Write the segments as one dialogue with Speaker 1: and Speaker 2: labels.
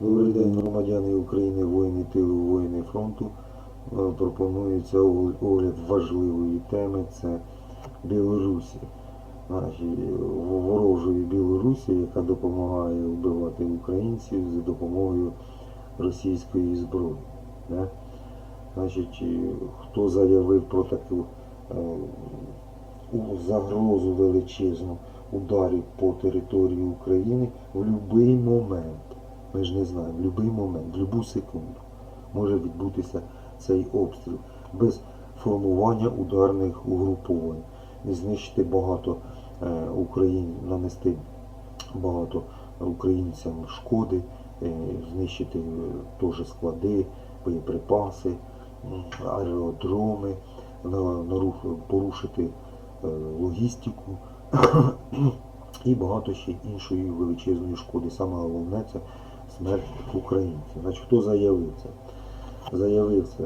Speaker 1: Добрий день, громадяни України, воїни тилу, воїни фронту. Е, Пропонується огляд- важливої теми це Білорусі. Ворожої Білорусі, яка допомагає вбивати українців за допомогою російської зброї. Значить, е, хто заявив про таку е, загрозу величезну ударів по території України в будь-який момент. Ми ж не знаємо, в будь-який момент, в будь-яку секунду може відбутися цей обстріл без формування ударних угруповань і знищити багато е, Україн, нанести багато українцям шкоди, е, знищити е, теж склади, боєприпаси, аеродроми, на- нарух- порушити е, логістику і багато ще іншої величезної шкоди. Саме головне це смерть українців. Значить, хто заявив це? Заявив це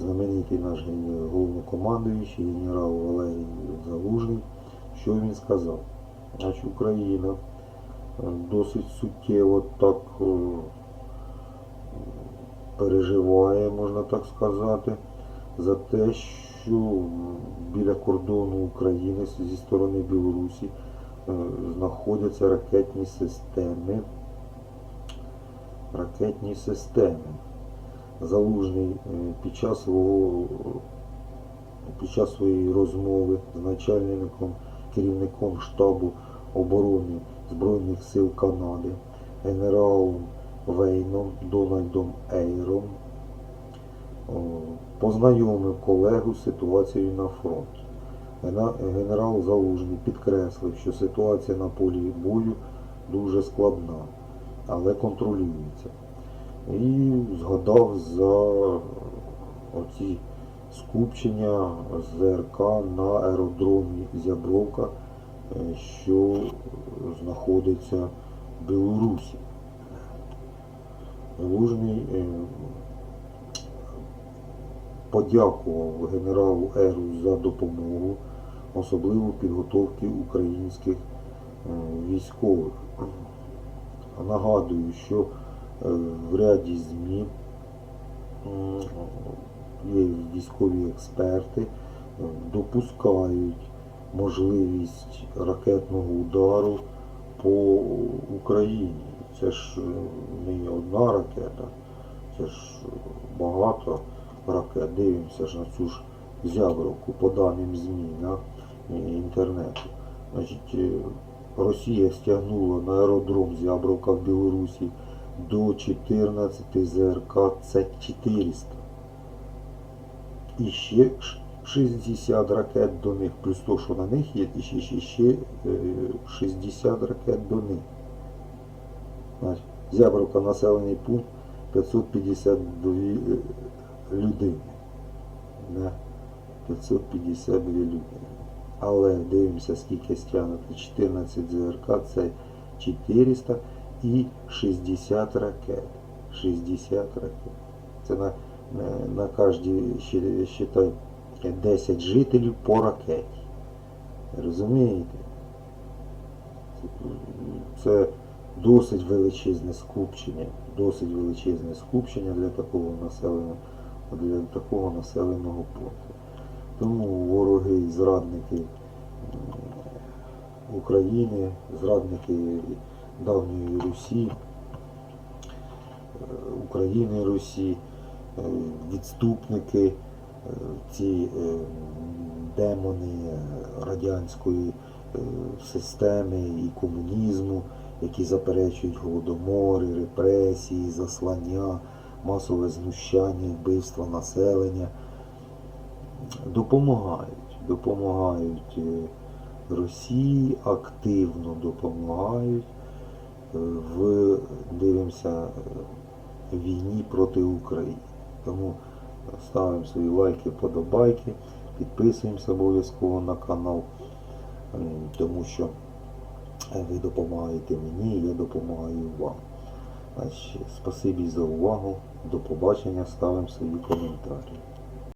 Speaker 1: знаменитий наш головнокомандуючий генерал Валерій Залужний. Що він сказав? Значить, Україна е, досить суттєво так е, переживає, можна так сказати, за те, що біля кордону України зі сторони Білорусі е, знаходяться ракетні системи. Ракетні системи. Залужний е, під час свого під час своєї розмови з начальником, керівником штабу оборони Збройних сил Канади, генералом Вейном Дональдом Ейром познайомив колегу з ситуацією на фронті. Генерал Залужний підкреслив, що ситуація на полі бою дуже складна, але контролюється. І згадав за оці скупчення ЗРК на аеродромі Зябровка, е, що знаходиться в Білорусі. Залужний е, подякував генералу Еру за допомогу, особливо в підготовці українських е, військових. Нагадую, що е, в ряді ЗМІ є військові експерти, е, допускають можливість ракетного удару по Україні. Це ж е, не одна ракета, це ж багато ракет. Дивимося ж на цю ж зябровку по даним ЗМІ на інтернету. Значить, Росія стягнула на аеродром Зябровка в Білорусі до 14 ЗРК С-400. І ще 60 ракет до них, плюс то, що на них є, і ще, ще, ще е, 60 ракет до них. Зябровка населений пункт 552 е, людини. 552 людини. Але дивимося, скільки стягнуто. 14 ЗРК це 400 і 60 ракет. 60 ракет. Це на, на, на кожній, считай, 10 жителів по ракеті. Розумієте? Це досить величезне скупчення, досить величезне скупчення для такого населеного, для такого населеного пункту. Тому вороги і зрадники України, зрадники давньої Русі, е, України Русі, е, відступники, е, ці е, демони радянської е, системи і комунізму, які заперечують голодомори, репресії, заслання, масове знущання, і вбивство населення допомагають, допомагають е, Росії, активно допомагають е, в дивимося е, війні проти України. Тому ставимо свої лайки, подобайки, підписуємося обов'язково на канал, тому що ви допомагаєте мені, я допомагаю вам. Значить, спасибі за увагу. До побачення, ставимо свої коментарі.